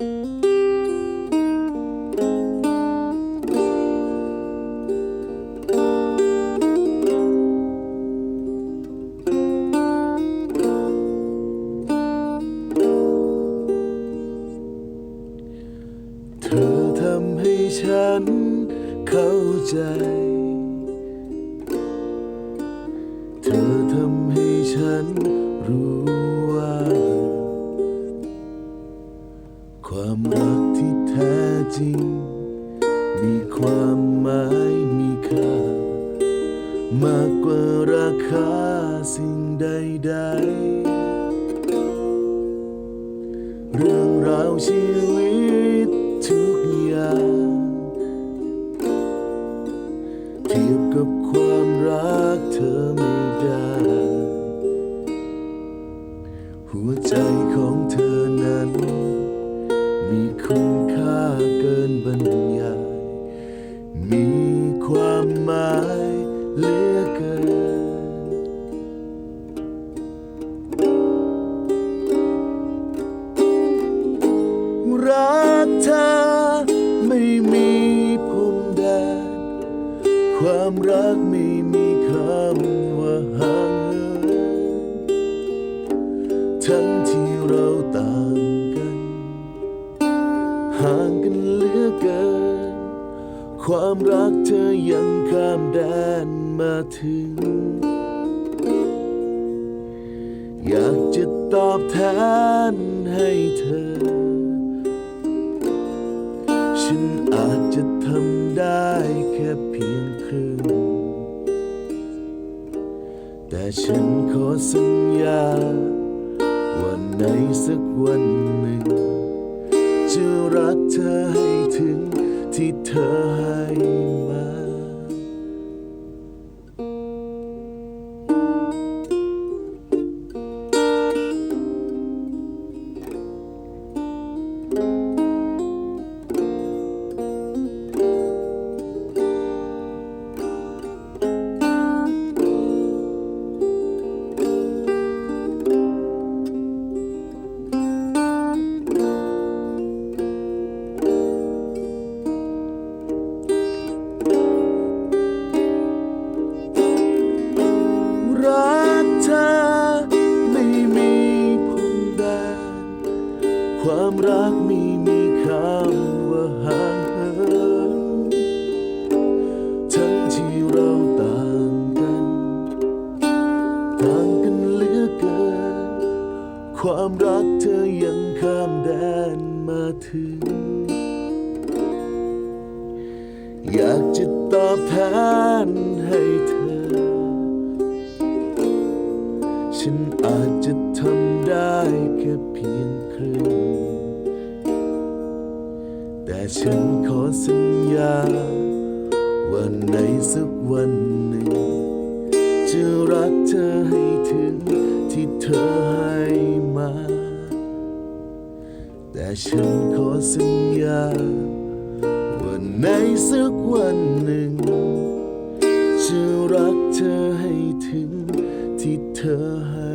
เธอทำให้ฉันเข้าใจ เธอทำให้ฉันรู้ มหมายมีค่ามากกว่าราคาสิ่งใดๆ เรื่องราวชีวิตทุกอย่าง เทียบกับความรักเธอไม่ได้ หัวใจของเธอนั้น มีคุณค่าเกินบรรยาย ความรักไม่มีคำว่าห่างเหินทั้งที่เราต่างกัน ห่างกันเหลือเกิน ความรักเธอยังข้ามแดนมาถึง อยากจะตอบแทนให้เธอ ฉันอาจจะทำได้แค่เพียงครึ่ง แต่ฉันขอสัญญา ว่าในสักวันหนึ่ง จะรักเธอให้ถึงที่เธอให้ รักไม่มีคำว่าห่างเหินทั้งที่เราต่างกัน ต่างกันเหลือเกิน ความรักเธอยังข้ามแดนมาถึง อยากจะตอบแทนให้เธอ ฉันอาจจะทำได้แค่เพียงครึ่ง ฉันขอสัญญา ว่าในสักวันหนึ่ง จะรักเธอให้ถึงที่เธอให้มา แต่ฉันขอสัญญา ว่าในสักวันหนึ่ง จะรักเธอให้ถึงที่เธอให้